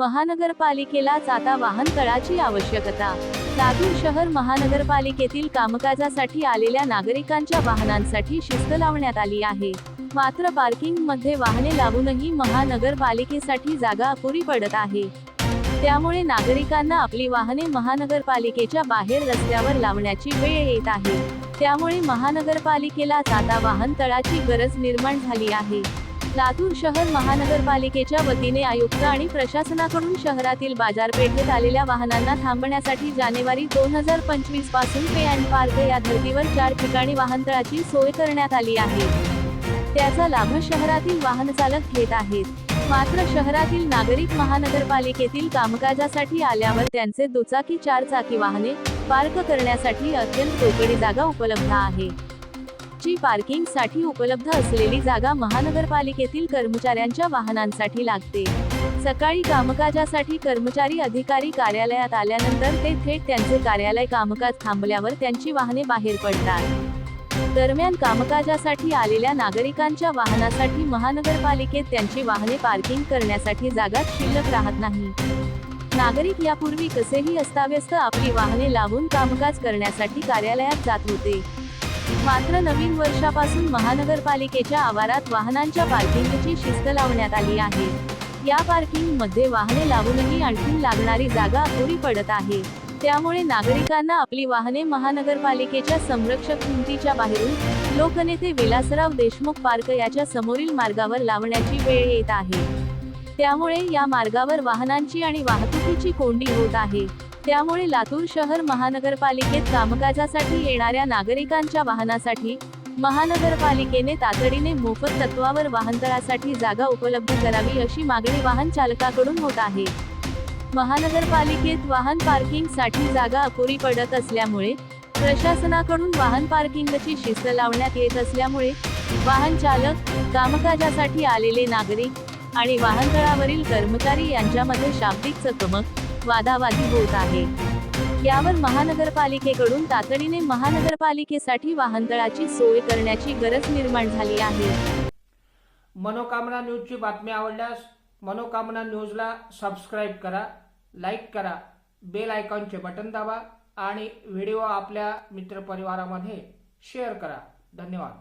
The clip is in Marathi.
महानगरपालिकेलाच आता वाहनतळाची आवश्यकता. लातूर शहर महानगरपालिकेतील कामकाजासाठी आलेल्या नागरिकांच्या वाहनांसाठी शिस्त लावण्यात आली आहे. मात्र पार्किंगमध्ये वाहने लावूनही महानगरपालिकेसाठी जागा अपुरी पडत आहे. त्यामुळे नागरिकांना आपली वाहने महानगरपालिकेच्या बाहेर रस्त्यावर लावण्याची वेळ येत आहे. त्यामुळे महानगरपालिकेला आता वाहनतळाची गरज निर्माण झाली आहे. लातूर शहर महानगरपालिकेच्या वतीने आयुक्त आणि प्रशासनाकडून शहरातील बाजारपेठेत आलेल्या वाहनांना थांबण्यासाठी जानेवारी दोन हजार पंचवीसपासून पे अँड पार्क या धर्तीवर चार ठिकाणी वाहनतळाची सोय करण्यात आली आहे. त्याचा लाभ शहरातील वाहनचालक घेत आहेत. मात्र शहरातील नागरिक महानगरपालिकेतील कामकाजासाठी आल्यावर त्यांचे दुचाकी चार चाकी वाहने पार्क करण्यासाठी अत्यंत रोकडी जागा उपलब्ध आहे. ची पार्किंगसाठी उपलब्ध असलेली जागा महानगरपालिकेतील कर्मचाऱ्यांच्या वाहनांसाठी लागते. सकाळी कामकाजासाठी कर्मचारी अधिकारी कार्यालयात आल्यानंतर ते थेट त्यांचे कार्यालय कामकाज थांबल्यावर त्यांची वाहने बाहेर पडतात. दरम्यान कामकाजासाठी आलेल्या नागरिकांच्या वाहनासाठी महानगरपालिकेत त्यांची वाहने पार्किंग करण्यासाठी जागा शिल्लक राहत नाही. नागरिक यापूर्वी कसेही अस्ताव्यस्त आपली वाहने लावून कामकाज करण्यासाठी कार्यालयात जात होते. मात्र नवीन वर्षापासून महानगरपालिकेच्या आवारात वाहनांच्या पार्किंगची शिस्त लावण्यात आली आहे. या पार्किंगमध्ये वाहने लावूनही आणखी लागणारी जागा अपुरी पडत आहे. त्यामुळे नागरिकांना आपली वाहने महानगरपालिकेच्या संरक्षक किमतीच्या बाहेरून लोकनेते विलासराव देशमुख पार्क याच्या समोरील मार्गावर लावण्याची वेळ येत आहे. त्यामुळे या मार्गावर वाहनांची आणि वाहतुकीची कोंडी होत आहे. त्यामुळे लातूर शहर महानगरपालिकेत कामकाजासाठी येणाऱ्या नागरिकांच्या वाहनासाठी महानगरपालिकेने तातडीने मोफत तत्वावर वाहनतळासाठी जागा उपलब्ध करावी अशी मागणी वाहन चालकाकडून होत आहे. महानगरपालिकेत वाहन पार्किंगसाठी जागा अपुरी पडत असल्यामुळे प्रशासनाकडून वाहन पार्किंगची शिस्त लावण्यात येत असल्यामुळे वाहन चालक कामकाजासाठी आलेले नागरिक आणि वाहनतळावरील कर्मचारी यांच्यामध्ये शाब्दिक चकमक वादावादी होत आहे. यावर महानगरपालिकेकडून तातडीने महानगरपालिकेसाठी वाहनतळाची सोय करण्याची गरज निर्माण झाली आहे. मनोकामना न्यूजची बातमी आवडल्यास मनोकामना न्यूजला सबस्क्राईब करा लाईक करा बेल आयकॉनचे बटन दाबा आणि व्हिडिओ आपल्या मित्रपरिवारामध्ये शेअर करा. धन्यवाद.